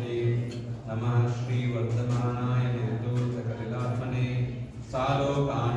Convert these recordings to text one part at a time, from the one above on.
नमः श्रीवर्धमानाय निर्दोषकलिलात्मने सालोकानां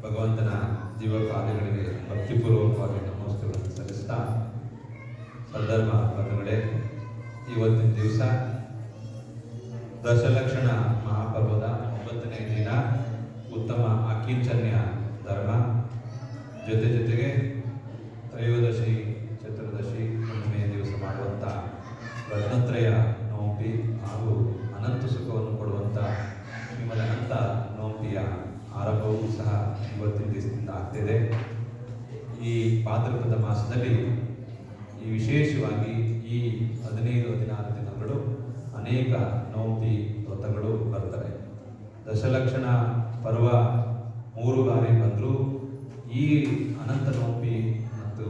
ಭಗವಂತನ ಜೀವಪಾದಗಳಿಗೆ ಭಕ್ತಿಪೂರ್ವಕವಾಗಿ ನಮಸ್ತೆಗಳನ್ನು ಸಲ್ಲಿಸ್ತಾ ಸದ್ಧರ್ಮ ಬಂಧುಗಳೇ ಇವತ್ತಿನ ದಿವಸ ದಶಲಕ್ಷಣ ಮಹಾಪರ್ವದ ಒಂಬತ್ತನೇ ದಿನ ಉತ್ತಮ ಅಕಿಂಚನ್ಯ ಧರ್ಮ ಜೊತೆ ಜೊತೆಗೆ ತ್ರಯೋದಶಿ ಚತುರ್ದಶಿ ಹುಣ್ಣಿಮೆಯ ದಿವಸ ಮಾಡುವಂಥ ರತ್ನತ್ರಯ ನೋಂಪಿ ಹಾಗೂ ಅನಂತ ಸುಖವನ್ನು ಕೊಡುವಂಥ ಶ್ರೀಮದ ಅನಂತ ನೋಂಪಿಯ ಆರಂಭವೂ ಸಹ ದಿವಸದಿಂದ ಆಗ್ತಿದೆ. ಈ ಭಾದ್ರಪದ ಮಾಸದಲ್ಲಿ ಈ ವಿಶೇಷವಾಗಿ ಈ ಹದಿನೈದು, ಹದಿನಾರು ದಿನಗಳು ಅನೇಕ ನೌತಿ ವ್ರತಗಳು ಬರ್ತವೆ. ದಶಲಕ್ಷಣ ಪರ್ವ ಮೂರು ಬಾರಿ ಬಂದರೂ ಈ ಅನಂತ ನೋಂಬಿ ಮತ್ತು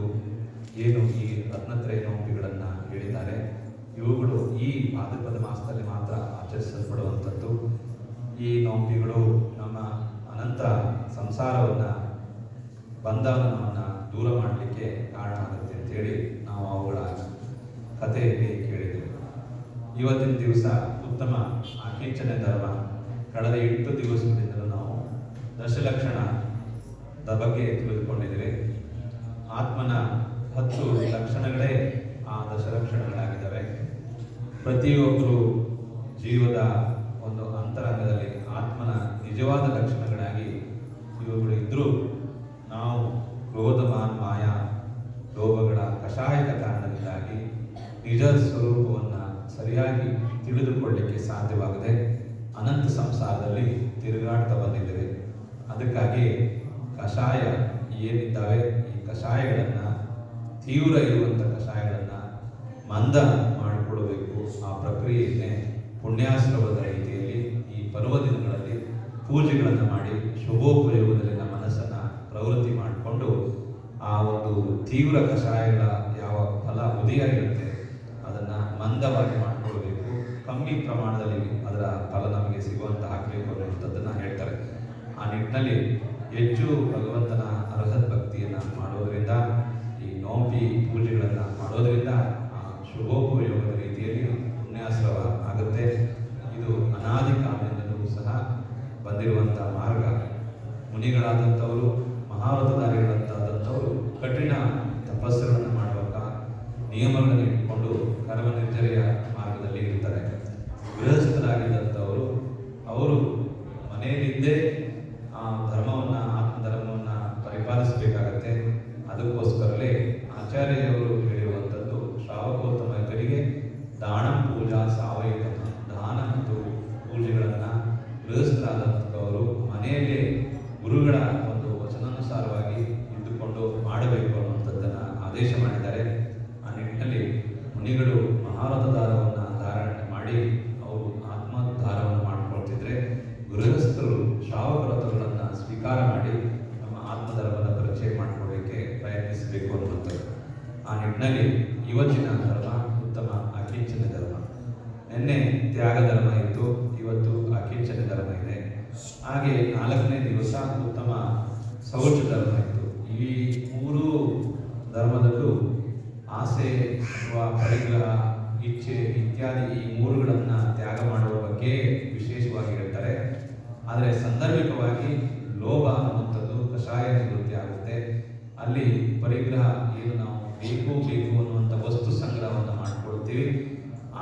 ಏನು ಈ ರತ್ನತ್ರಯ ನೌಪಿಗಳನ್ನು ಹೇಳಿದ್ದಾರೆ, ಇವುಗಳು ಈ ಭಾದ್ರಪದ ಮಾಸದಲ್ಲಿ ಮಾತ್ರ ಆಚರಿಸಲ್ಪಡುವಂಥದ್ದು. ಈ ನೋಂಬಿಗಳು ನಮ್ಮ ಅನಂತ ಸಂಸಾರವನ್ನು ಬಂಧನವನ್ನು ದೂರ ಮಾಡಲಿಕ್ಕೆ ಕಾರಣ ಆಗುತ್ತೆ ಅಂತೇಳಿ ನಾವು ಅವುಗಳ ಕಥೆಯಲ್ಲಿ ಕೇಳಿದೆವು. ಇವತ್ತಿನ ದಿವಸ ಉತ್ತಮ ಆಕಿಂಚನೆ ಧರ್ಮ. ಕಳೆದ ಎಂಟು ದಿವಸಗಳಿಂದಲೂ ನಾವು ದಶಲಕ್ಷಣದ ಬಗ್ಗೆ ತಿಳಿದುಕೊಂಡಿದ್ದೇವೆ. ಆತ್ಮನ ಹತ್ತು ಲಕ್ಷಣಗಳೇ ಆ ದಶಲಕ್ಷಣಗಳಾಗಿದ್ದಾವೆ. ಪ್ರತಿಯೊಬ್ಬರು ಜೀವದ ಒಂದು ಅಂತರಂಗದಲ್ಲಿ ಆತ್ಮನ ನಿಜವಾದ ಲಕ್ಷಣಗಳಾಗಿ ಇವುಗಳು ಇದ್ದರೂ ಕ್ರೋಧಮಾನ್ ಮಾಯಾ ಲೋಭಗಳ ಕಷಾಯದ ಕಾರಣದಿಂದಾಗಿ ನಿಜ ಸ್ವರೂಪವನ್ನು ಸರಿಯಾಗಿ ತಿಳಿದುಕೊಳ್ಳಲಿಕ್ಕೆ ಸಾಧ್ಯವಾಗದೆ ಅನಂತ ಸಂಸಾರದಲ್ಲಿ ತಿರುಗಾಡ್ತಾ ಬಂದಿದ್ದೇವೆ. ಅದಕ್ಕಾಗಿ ಕಷಾಯ ಏನಿದ್ದಾವೆ? ಈ ಕಷಾಯಗಳನ್ನು, ತೀವ್ರ ಇರುವಂಥ ಕಷಾಯಗಳನ್ನು ಮಂದ ಮಾಡಿಕೊಡಬೇಕು. ಆ ಪ್ರಕ್ರಿಯೆಯನ್ನೇ ಪುಣ್ಯಾಶ್ರಮದ ರೀತಿಯಲ್ಲಿ ಈ ಪರ್ವ ದಿನಗಳಲ್ಲಿ ಪೂಜೆಗಳನ್ನು ಮಾಡಿ ಶುಭೋಪಯೋಗದಲ್ಲಿ ಪ್ರವೃತ್ತಿ ಮಾಡಿಕೊಂಡು ಆ ಒಂದು ತೀವ್ರ ಕಷಾಯಗಳ ಯಾವ ಫಲ ಉದಯಾಗಿರುತ್ತೆ ಅದನ್ನು ಮಂದವಾಗಿ ಮಾಡಿಕೊಳ್ಬೇಕು. ಕಮ್ಮಿ ಪ್ರಮಾಣದಲ್ಲಿ ಅದರ ಫಲ ನಮಗೆ ಸಿಗುವಂತ ಆಗಬೇಕು ಅನ್ನುವಂಥದ್ದನ್ನು ಹೇಳ್ತಾರೆ. ಆ ನಿಟ್ಟಿನಲ್ಲಿ ಹೆಚ್ಚು ಭಗವಂತನ ಅರ್ಹತ್ ಭಕ್ತಿಯನ್ನು ಮಾಡೋದರಿಂದ, ಈ ನೋಂಪಿ ಪೂಜೆಗಳನ್ನು ಮಾಡೋದರಿಂದ ಆ ಶುಭೋಪಯೋಗದ ರೀತಿಯಲ್ಲಿ ಪುಣ್ಯಾಶ್ರವ ಆಗುತ್ತೆ ಇದು ಅನಾದಿ ಕಾಲದಿಂದಲೂ ಸಹ ಬಂದಿರುವಂಥ ಮಾರ್ಗ ಮುನಿಗಳಾದಂಥವರು ಮಹಾವ್ರತಧಾರಿಗಳಂತಾದಂಥವರು ಕಠಿಣ ತಪಸ್ಸುಗಳನ್ನು ಮಾಡುವಾಗ ನಿಯಮಗಳನ್ನು ಇಟ್ಕೊಂಡು ಕರ್ಮ ನಿರ್ಜರೆಯ ಮಾರ್ಗದಲ್ಲಿ ಇರ್ತಾರೆ ಗೃಹಸ್ಥರಾಗಿದ್ದಂಥವರು ಅವರು ಮನೆಯಲ್ಲಿದ್ದೇ ಆ ಧರ್ಮವನ್ನು ಆತ್ಮಧರ್ಮವನ್ನು ಪರಿಪಾಲಿಸಬೇಕಾಗತ್ತೆ ಅದಕ್ಕೋಸ್ಕರಲೇ ಆಚಾರ್ಯವರು ಹೇಳಿರುವಂಥದ್ದು ಶ್ರಾವಕೋತ್ತಮರಿಗೆ ದಾನ ಪೂಜಾ ಸಾವಯವ ದಾನ ಮತ್ತು ಪೂಜೆಗಳನ್ನು ಗೃಹಸ್ಥರಾದಂಥವರು ಮನೆಯಲ್ಲೇ ಗುರುಗಳ ಒಂದು ವಚನಾನುಸಾರವಾಗಿ ಇದ್ದುಕೊಂಡು ಮಾಡಬೇಕು ಅನ್ನುವಂಥದ್ದನ್ನು ಆದೇಶ ಮಾಡಿದ್ದಾರೆ ಆ ನಿಟ್ಟಿನಲ್ಲಿ ಮುನಿಗಳು ಮಹಾರಥದಾರವನ್ನು ಧಾರಣೆ ಮಾಡಿ ಅವರು ಆತ್ಮೋದ್ಧಾರವನ್ನು ಮಾಡಿಕೊಳ್ತಿದ್ರೆ ಗೃಹಸ್ಥರು ಶ್ರಾವಕವ್ರತಗಳನ್ನು ಸ್ವೀಕಾರ ಮಾಡಿ ನಮ್ಮ ಆತ್ಮಧರ್ಮದ ಪರಿಚಯ ಮಾಡಿಕೊಳ್ಳಲಿಕ್ಕೆ ಪ್ರಯತ್ನಿಸಬೇಕು ಅನ್ನುವಂಥದ್ದು ಆ ನಿಟ್ಟಿನಲ್ಲಿ ಇವತ್ತಿನ ಧರ್ಮ ಉತ್ತಮ ಅಕಿಂಚನ ಧರ್ಮ ನಿನ್ನೆ ತ್ಯಾಗ ಧರ್ಮ ಇತ್ತು ಇವತ್ತು ಅಕಿಂಚನ ಧರ್ಮ ಇದೆ ಹಾಗೆ ನಾಲ್ಕನೇ ದಿವಸ ಉತ್ತಮ ಶೌಚ ಧರ್ಮ ಇತ್ತು. ಈ ಮೂರು ಧರ್ಮದಲ್ಲೂ ಆಸೆ ಅಥವಾ ಪರಿಗ್ರಹ, ಇಚ್ಛೆ ಇತ್ಯಾದಿ ಈ ಮೂರುಗಳನ್ನು ತ್ಯಾಗ ಮಾಡುವ ಬಗ್ಗೆ ವಿಶೇಷವಾಗಿ ಹೇಳ್ತಾರೆ. ಆದರೆ ಸಂದರ್ಭಿಕವಾಗಿ ಲೋಭ ಅನ್ನುವಂಥದ್ದು ಕಷಾಯ ನಿವೃತ್ತಿ ಆಗುತ್ತೆ. ಅಲ್ಲಿ ಪರಿಗ್ರಹ ಏನು ನಾವು ಬೇಕು ಬೇಕು ಅನ್ನುವಂಥ ವಸ್ತು ಸಂಗ್ರಹವನ್ನು ಮಾಡಿಕೊಳ್ತೀವಿ.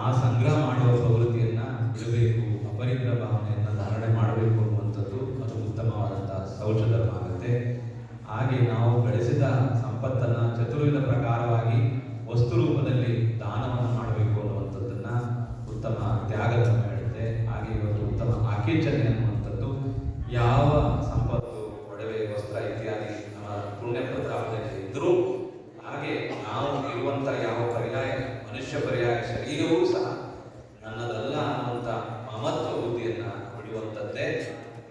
ಆ ಸಂಗ್ರಹ ಮಾಡುವ ಪ್ರವೃತ್ತಿಯನ್ನು ಇರಬೇಕು ಅಪರಿಗ್ರಹ ಭಾವನೆಯನ್ನು ಧಾರಣೆ ಮಾಡಬೇಕು ಉತ್ತಮವಾದಂತಹ ಶೌಚ ಹಾಗೆ ನಾವು ಗಳಿಸಿದ ಸಂಪತ್ತನ್ನು ಚತುರ್ವಿಧ ಪ್ರಕಾರವಾಗಿ ವಸ್ತು ರೂಪದಲ್ಲಿ ದಾನವನ್ನು ಮಾಡಬೇಕು ಅನ್ನುವಂಥದ್ದನ್ನು ಉತ್ತಮ ತ್ಯಾಗ ಹೇಳುತ್ತೆ. ಹಾಗೆ ಇವತ್ತು ಉತ್ತಮ ಆಕೇಚನೆ ಅನ್ನುವಂಥದ್ದು ಯಾವ ಸಂಪತ್ತು ಒಡವೆ ವಸ್ತ್ರ ಇತ್ಯಾದಿ ನಮ್ಮ ಪುಣ್ಯ ಪತ್ರಾಪದಲ್ಲಿ ಇದ್ರೂ ಹಾಗೆ ನಾವು ಇರುವಂತ ಯಾವ ಪರ್ಯಾಯ ಮನುಷ್ಯ ಪರ್ಯಾಯ ಶರೀರವೂ ಸಹ ನನ್ನದಲ್ಲ ಅನ್ನುವಂಥ ಮಮತ್ವ ಬುದ್ಧಿಯನ್ನ ಬಿಡುವಂಥದ್ದೇ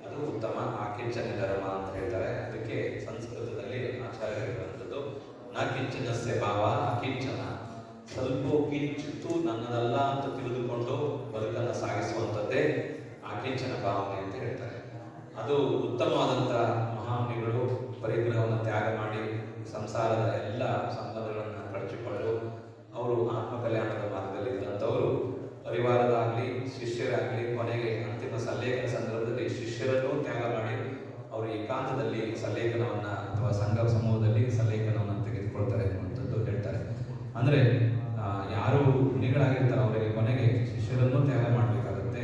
ಅದು ಉತ್ತಮ ಆಕಿಂಚನ ಧರ್ಮ ಅಂತ ಹೇಳ್ತಾರೆ ಅದಕ್ಕೆ ಸಂಸ್ಕೃತದಲ್ಲಿ ಆಚಾರ್ಯ ಹೇಳುವಂಥದ್ದು ನ ಕಿಂಚನಸ್ಯ ಭಾವ ಅಕಿಂಚನ ಸ್ವಲ್ಪ ಕಿಂಚಿತ್ತು ನನ್ನದಲ್ಲ ಅಂತ ತಿಳಿದುಕೊಂಡು ಬದುಕನ್ನು ಸಾಗಿಸುವಂಥದ್ದೇ ಆಕಿಂಚನ ಭಾವನೆ ಅಂತ ಹೇಳ್ತಾರೆ ಅದು ಉತ್ತಮವಾದಂಥ ಮಹಾಮುನಿಗಳು ಪರಿಗ್ರಹವನ್ನು ತ್ಯಾಗ ಮಾಡಿ ಸಂಸಾರದ ಎಲ್ಲ ಸಂಬಂಧಗಳನ್ನು ಕಳಚಿಕೊಂಡು ಅವರು ಆತ್ಮಕಲ್ಯಾಣದ ಮಾರ್ಗದಲ್ಲಿ ಇದ್ದಂಥವರು ಪರಿವಾರದಾಗಲಿ ಶಿಷ್ಯರಾಗಲಿ ಕೊನೆಗೆ ಅಂತಿಮ ಸಲ್ಲೇಖನ ಸಂದರ್ಭದಲ್ಲಿ ಶಿಷ್ಯರನ್ನು ತ್ಯಾಗ ಮಾಡಿ ಅವರು ಏಕಾಂತದಲ್ಲಿ ಸಲ್ಲೇಖನವನ್ನ ಅಥವಾ ಸಂಘ ಸಮೂಹದಲ್ಲಿ ಸಲ್ಲೇಖನವನ್ನು ತೆಗೆದುಕೊಳ್ತಾರೆ ಅನ್ನುವಂಥದ್ದು ಹೇಳ್ತಾರೆ ಅಂದ್ರೆ ಆ, ಯಾರು ಮುನಿಗಳಾಗಿರ್ತಾರೆ ಅವರಿಗೆ ಕೊನೆಗೆ ಶಿಷ್ಯರನ್ನು ತ್ಯಾಗ ಮಾಡಬೇಕಾಗುತ್ತೆ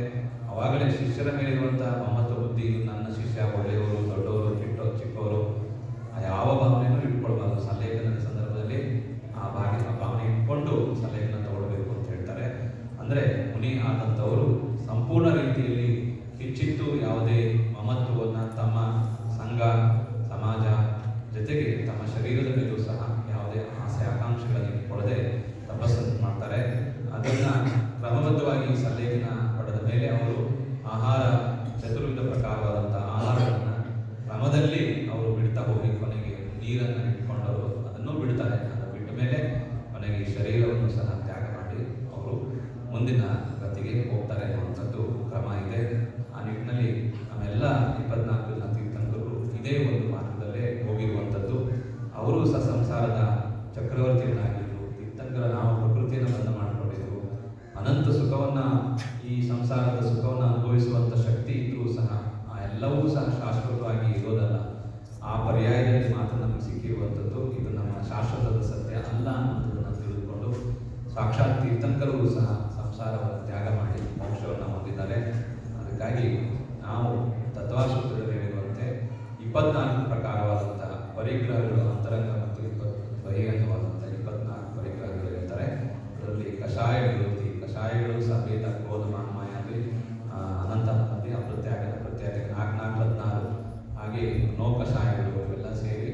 ಅವಾಗಲೇ ಶಿಷ್ಯರ ಮೇಲಿರುವಂತಹ ಮಮತ್ವ ಬುದ್ಧಿ ನನ್ನ ಶಿಷ್ಯ ಒಳ್ಳೆಯವರು ದೊಡ್ಡವರು ಕೆಟ್ಟ ಚಿಕ್ಕವರು ಆ ಯಾವ ಭಾವನೆಯನ್ನು ಇಟ್ಕೊಳ್ಬಾರ್ದು ಸಲ್ಲೇಖನದ ಸಂದರ್ಭದಲ್ಲಿ ಆ ಭಾಗ ಆ ಭಾವನೆ ಇಟ್ಕೊಂಡು ಸಲ್ಲೇಖನ ತಗೊಳ್ಬೇಕು ಅಂತ ಹೇಳ್ತಾರೆ ಅಂದ್ರೆ ಮುನಿ ಆದಂಥವರು ಸಂಪೂರ್ಣ ರೀತಿಯಲ್ಲಿ ಕಿಚ್ಚಿತ್ತು ಯಾವುದೇ ಮಮತ್ವವನ್ನು ತಮ್ಮ ಸಂಘ, ಸಮಾಜ ಜೊತೆಗೆ ತಮ್ಮ ಶರೀರದ ಮೇಲೂ ಸಹ ಯಾವುದೇ ಆಸೆ ಆಕಾಂಕ್ಷೆಗಳನ್ನು ಕೊಡದೆ ತಪಸ್ಸನ್ನು ಮಾಡ್ತಾರೆ. ಅದನ್ನು ಕ್ರಮಬದ್ಧವಾಗಿ ಸಲಹೆಯನ್ನು ಪಡೆದ ಮೇಲೆ ಅವರು ಆಹಾರ ಚತುರ್ವಿಧ ಪ್ರಕಾರವಾದಂಥ ಆಹಾರವನ್ನು ಕ್ರಮದಲ್ಲಿ ಅವರು ಬಿಡ್ತಾ ಹೋಗಿ ಕೊನೆಗೆ ನೀರನ್ನು ಇಟ್ಕೊಂಡವರು ಅದನ್ನು ಬಿಡ್ತಾರೆ ಅದನ್ನು ಬಿಟ್ಟ ಮೇಲೆ ಕೊನೆಗೆ ಈ ಶರೀರವನ್ನು ಸಹ ತ್ಯಾಗ ಮಾಡಿ ಅವರು ಮುಂದಿನ ಗತಿಗೆ ಹೋಗ್ತಾರೆ ಅನ್ನುವಂಥದ್ದು ಕ್ರಮ ಇದೆ. ಆ ನಿಟ್ಟಿನಲ್ಲಿ ನಮ್ಮೆಲ್ಲ ಇಪ್ಪತ್ನಾಲ್ಕು ಜನ ತೀರ್ಥಂಕರು ಇದೇ ಒಂದು ಮಾರ್ಗದಲ್ಲೇ ಹೋಗಿರುವಂಥದ್ದು. ಅವರು ಸಹ ಸಂಸಾರದ ಚಕ್ರವರ್ತಿಗಳಾಗಿದ್ದರು ತೀರ್ಥಂಕರ ನಾವು ಪ್ರಕೃತಿಯನ್ನು ಬಂದ ಮಾಡಿಕೊಂಡಿದ್ರು ಅನಂತ ಸುಖವನ್ನ, ಈ ಸಂಸಾರದ ಸುಖವನ್ನು ಅನುಭವಿಸುವಂಥ ಶಕ್ತಿ ಇದ್ದರೂ ಸಹ ಆ ಎಲ್ಲವೂ ಸಹ ಶಾಶ್ವತವಾಗಿ ಇರೋದಲ್ಲ. ಆ ಪರ್ಯಾಯದಲ್ಲಿ ಮಾತ್ರ ನಮಗೆ ಸಿಕ್ಕಿರುವಂಥದ್ದು. ಇದು ನಮ್ಮ ಶಾಶ್ವತದ ಸತ್ಯ ಅಲ್ಲ ಅನ್ನೋದನ್ನು ತಿಳಿದುಕೊಂಡು ಸಾಕ್ಷಾತ್ ತೀರ್ಥಂಕರೂ ಸಹ ಸಂಸಾರವನ್ನು ತ್ಯಾಗ ಮಾಡಿ ಮೋಕ್ಷವನ್ನು ಹೊಂದಿದ್ದಾರೆ. ಅದಕ್ಕಾಗಿ ನಾವು ತತ್ವಾಸೂತ್ರದಲ್ಲಿ ಹೇಳಿರುವಂತೆ ಇಪ್ಪತ್ನಾಲ್ಕು ಪ್ರಕಾರವಾದಂತಹ ಪರಿಗ್ರಹಗಳು, ಅಂತರಂಗ ಮತ್ತು ಇಪ್ಪತ್ ಬಹಿರಂಗವಾದಂತಹ ಇಪ್ಪತ್ನಾಲ್ಕು ಪರಿಗ್ರಹಗಳು ಇರ್ತಾರೆ ಅದರಲ್ಲಿ ಕಷಾಯ ವಿರೋಧಿ ಕಷಾಯಗಳು ಸಭೇದ ಕ್ರೋಧ ಆಗಲಿ ಅನಂತ ಮತ್ತೆ ಅಪ್ರತ್ಯಾಗ ಪ್ರತ್ಯಾಗ ನಾಲ್ಕು ನಾಲ್ಕು ಹದಿನಾರು, ಹಾಗೆ ನೋ ಕಷಾಯಗಳು ಇವೆಲ್ಲ ಸೇರಿ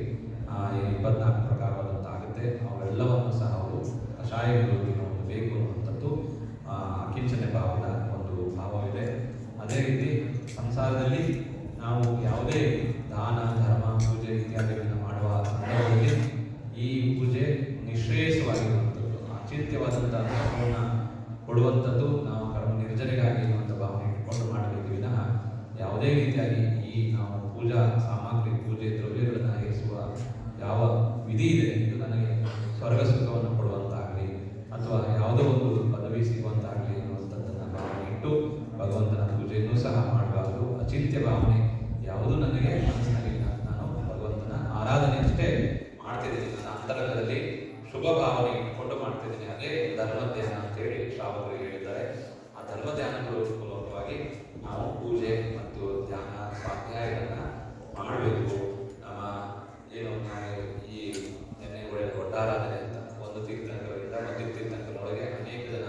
ಇಪ್ಪತ್ನಾಲ್ಕು ಪ್ರಕಾರವಾದಂಥ ಆಗುತ್ತೆ. ಅವೆಲ್ಲವನ್ನು ಸಹ ಅವರು ಕಷಾಯ ವಿರೋಧಿ ಆ, ಅಕಿಂಚನೆ ಭಾವದ ಒಂದು ಭಾವವಿದೆ. ಅದೇ ರೀತಿ ಸಂಸಾರದಲ್ಲಿ ನಾವು ಯಾವುದೇ ದಾನ ಧರ್ಮ ಪೂಜೆ ಇತ್ಯಾದಿಗಳನ್ನು ಮಾಡುವ ಸಂದರ್ಭದಲ್ಲಿ ಈ ಪೂಜೆ ನಿಶ್ರೇಯಸವಾಗಿರುವಂಥದ್ದು ಅಚಿತ್ಯವಾದಂಥ ಧರ್ಮವನ್ನು ಕೊಡುವಂಥದ್ದು ನಾವು ಕರ್ಮ ನಿರ್ಜನೆಗಾಗಿ ಇರುವಂಥ ಭಾವನೆ ಇಟ್ಕೊಂಡು ಮಾಡಬೇಕು. ವಿನಃ ಯಾವುದೇ ರೀತಿಯಾಗಿ ಈ ನಾವು ಪೂಜಾ ಸಾಮಗ್ರಿ ಪೂಜೆ ದ್ರವ್ಯಗಳನ್ನು ಇರಿಸುವ ಯಾವ ವಿಧಿ ಇದೆ ಇದು ನನಗೆ ಸ್ವರ್ಗ ಸುಖವನ್ನು ಕೊಡುವಂತಾಗಲಿ ಅಥವಾ ಯಾವುದೋ ಒಂದು ಪದವಿ ಸಿಗುವಂತಾಗಲಿ ಅನ್ನುವಂಥದ್ದನ್ನು ಭಾವನೆ ಇಟ್ಟು ಭಗವಂತನ ಪೂಜೆಯನ್ನು ಸಹ ಮಾಡಬಾರದು. ಅಚಿಂತ್ಯ ಭಾವನೆ ಯಾವುದು ನನಗೆ ಮನಸ್ಸಿನಲ್ಲಿಲ್ಲ ನಾನು ಭಗವಂತನ ಆರಾಧನೆ ಅಷ್ಟೇ ಮಾಡ್ತಿದ್ದೀನಿ. ನನ್ನ ಅಂತರಂಗದಲ್ಲಿ ಶುಭ ಭಾವನೆ ಇಟ್ಕೊಂಡು ಮಾಡ್ತಿದ್ದೀನಿ. ಅದೇ ಧರ್ಮ ಧ್ಯಾನ ಅಂತೇಳಿ ಶ್ರಾವಕರು ಹೇಳಿದ್ದಾರೆ. ಆ ಧರ್ಮ ಮೂಲಕವಾಗಿ ನಾವು ಪೂಜೆ ಮತ್ತು ಧ್ಯಾನ ಸ್ವಾಧ್ಯಾಯಗಳನ್ನ ಮಾಡಬೇಕು. ನಮ್ಮ ಏನು ಈ ನೆನ್ನೆ ದೊಡ್ಡಾರಾಧನೆ ಅಂತ ಒಂದು ತೀರ್ಥಂಕರದಿಂದ ಮತ್ತೊಂದು ತೀರ್ಥಂಕರೊಳಗೆ ಅನೇಕ ಜನ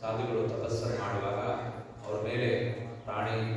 ಸಾಧುಗಳು ತಪಸ್ಸನ್ನು ಮಾಡುವಾಗ ಅವರ ಮೇಲೆ பழைய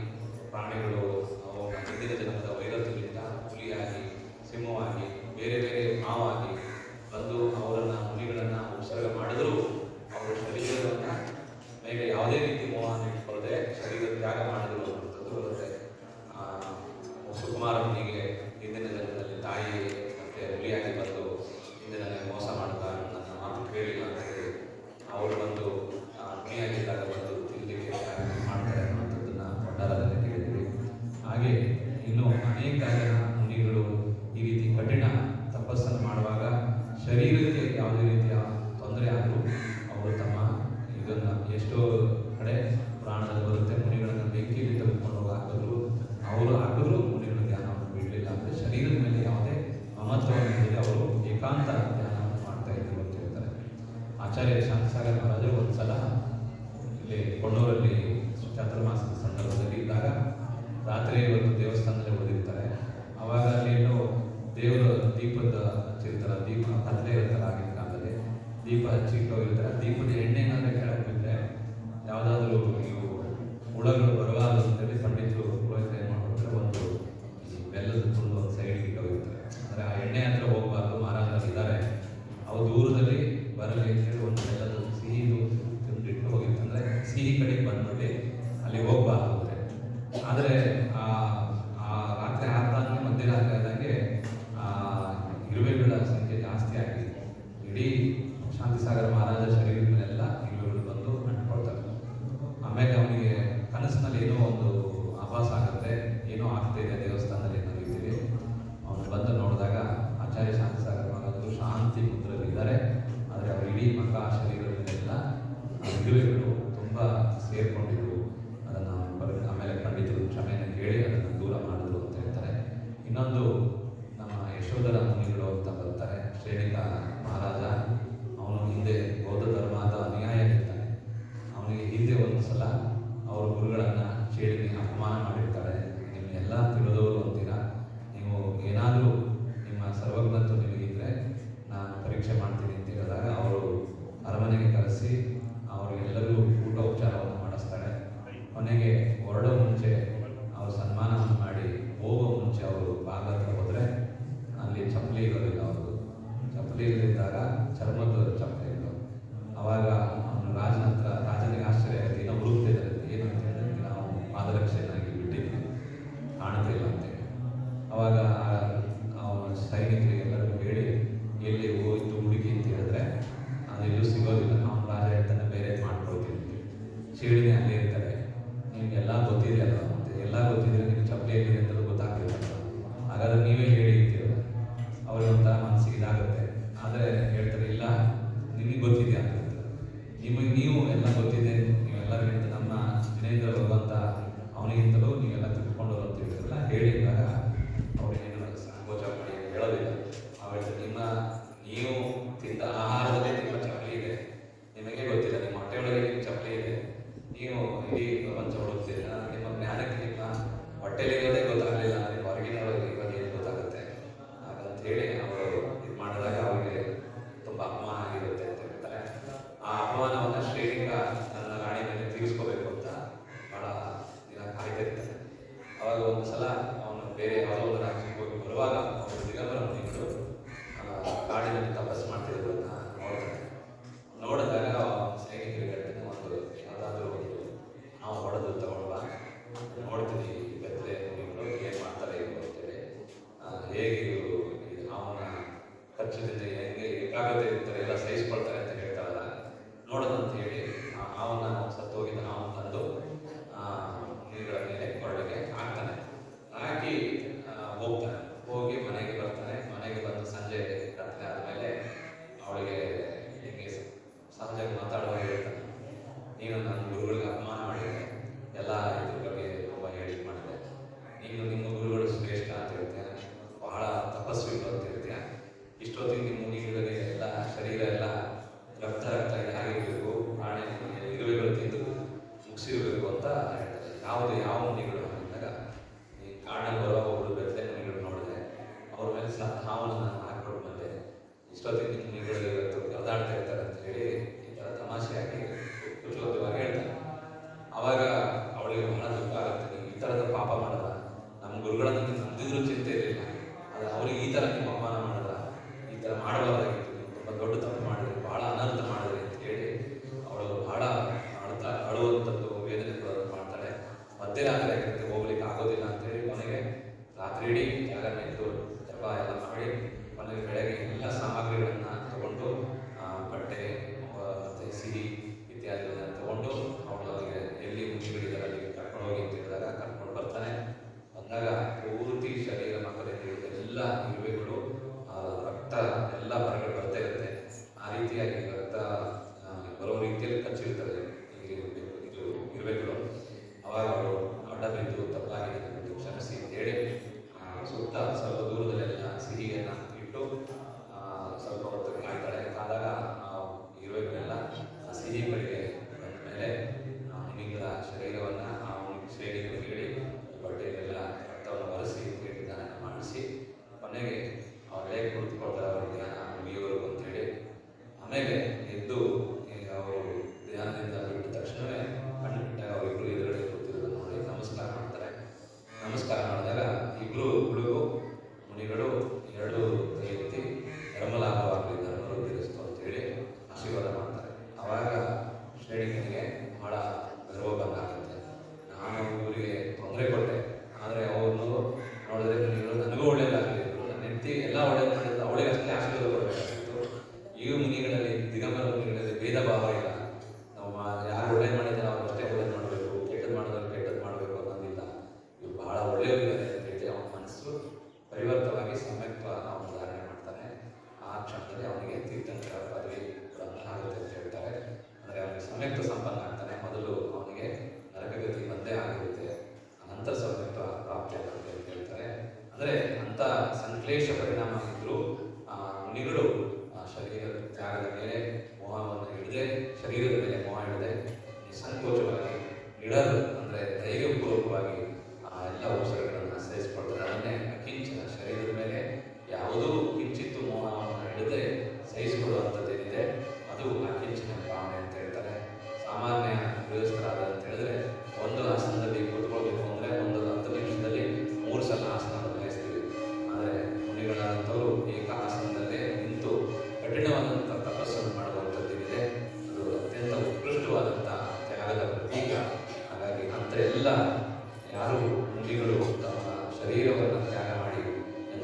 ಹತ್ತಿರ ತಂದೆ ಇರ್ತಾರೆ ಆಗಿನ ಕಾಲದಲ್ಲಿ ದೀಪ ಹಚ್ಚಿಟ್ಟು ಇರ್ತಾರೆ ದೀಪದ ಎಣ್ಣೆನಾದ್ರೆ ಕೆಳಗೆ ಬಿದ್ದರೆ ಯಾವುದಾದ್ರೂ ನೀವು ಹುಳಗಳು ಬರಬಾರದು ಅಂತೇಳಿ ಪಂಡಿತ ಆಮೇಲೆ ಅವನಿಗೆ ಕನಸಿನಲ್ಲಿ ಏನೋ ಒಂದು ಆಭಾಸ ಆಗುತ್ತೆ, ಏನೋ ಆಗ್ತಾ ಇದೆ ದೇವಸ್ಥಾನದಲ್ಲಿ ಏನೋ ರೀತಿಯಲ್ಲಿ ಅವನು ಬಂದು ನೋಡಿದಾಗ ಆಚಾರ್ಯ ಶಾಂತಿ ಸಾಗರ ಶಾಂತಿ ಮುದ್ರಲ್ಲಿ ಆದರೆ ಅವರು ಇಡೀ ಮಗ ಶರೀರದಲ್ಲೆಲ್ಲ ವಿಗ್ರಹಗಳು ತುಂಬ ಸೇರಿಕೊಂಡಿದ್ರು. ಅದನ್ನು ಆಮೇಲೆ ಪಂಡಿತರು ಕ್ಷಮೆಯನ್ನು ಕೇಳಿ ಅದನ್ನು ದೂರ ಮಾಡಿದ್ರು ಅಂತ ಹೇಳ್ತಾರೆ. ಇನ್ನೊಂದು ನಮ್ಮ ಯಶೋಧರ ಮುನಿಗಳು ಅಂತ ಬರ್ತಾರೆ ಶ್ರೇಣಿಕ ಮಹಾರಾಜ ಪರೀಕ್ಷೆ ಮಾಡ್ತೀನಿ ಅಂತ ಹೇಳಿದಾಗ ಅವರು ಅರಮನೆಗೆ ಕರೆಸಿ ಅವರಿಗೆಲ್ಲರಿಗೂ ಊಟ ಉಪಚಾರವನ್ನು ಮಾಡಿಸ್ತಾರೆ. ಕೊನೆಗೆ ಹೊರಡೋ ಮುಂಚೆ ಅವರು ಸನ್ಮಾನವನ್ನು ಮಾಡಿ ಹೋಗೋ ಮುಂಚೆ ಅವರು ಭಾಗ ಹೋದರೆ ಅಲ್ಲಿ ಚಪ್ಪಲಿ ಇರೋದಿಲ್ಲ ಅವರು ಚಪ್ಪಲಿ ಇಲ್ಲದಿದ್ದಾಗ ಚರ್ಮ Sí, able to uh, ಮಾಡಿದ್ರು ಅವಳಿಗೆ ಅಷ್ಟೇ ಆಶೀರ್ವಾದ ಕೊಡಬೇಕಾಗಿತ್ತು ಈ ಮುನಿಗಳು ಸಂಕೋಚವಾಗಿ ಇಡಲು ಅಂದರೆ ಧೈರ್ಯಪೂರ್ವಕವಾಗಿ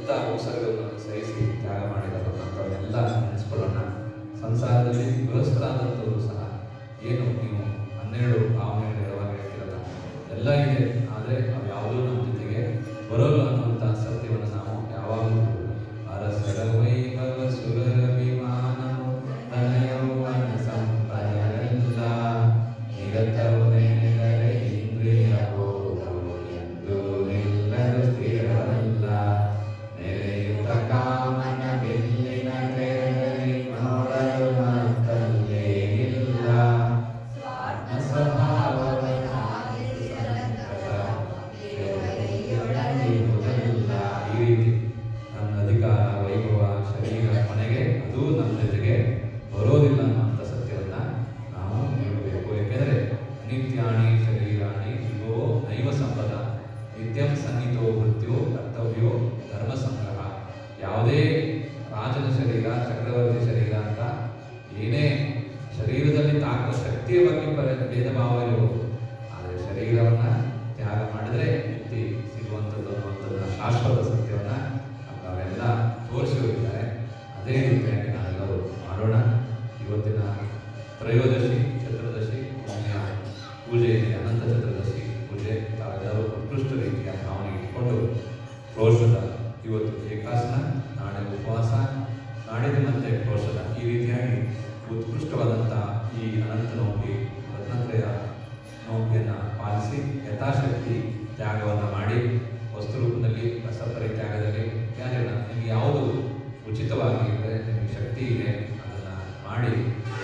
ಎಂಥ ಉಪಸರ್ಗಗಳನ್ನು ಸಹಿಸಿ ತ್ಯಾಗ ಮಾಡಿದಾರಲ್ಲ ಅಂಥವನ್ನೆಲ್ಲ ನೆನೆಸ್ಕೊಳ್ಳೋಣ ಸಂಸಾರದಲ್ಲಿ ಗೃಹಸ್ಥರಾದಂಥವರು ಸಹ ಏನು ನೀವು ಹನ್ನೆರಡು ಭಾವನೆಗಳು ಯಾವಾಗ ಹೇಳ್ತಿರಲ್ಲ, ಎಲ್ಲ ಇದೆ. ಆದರೆ 哪里？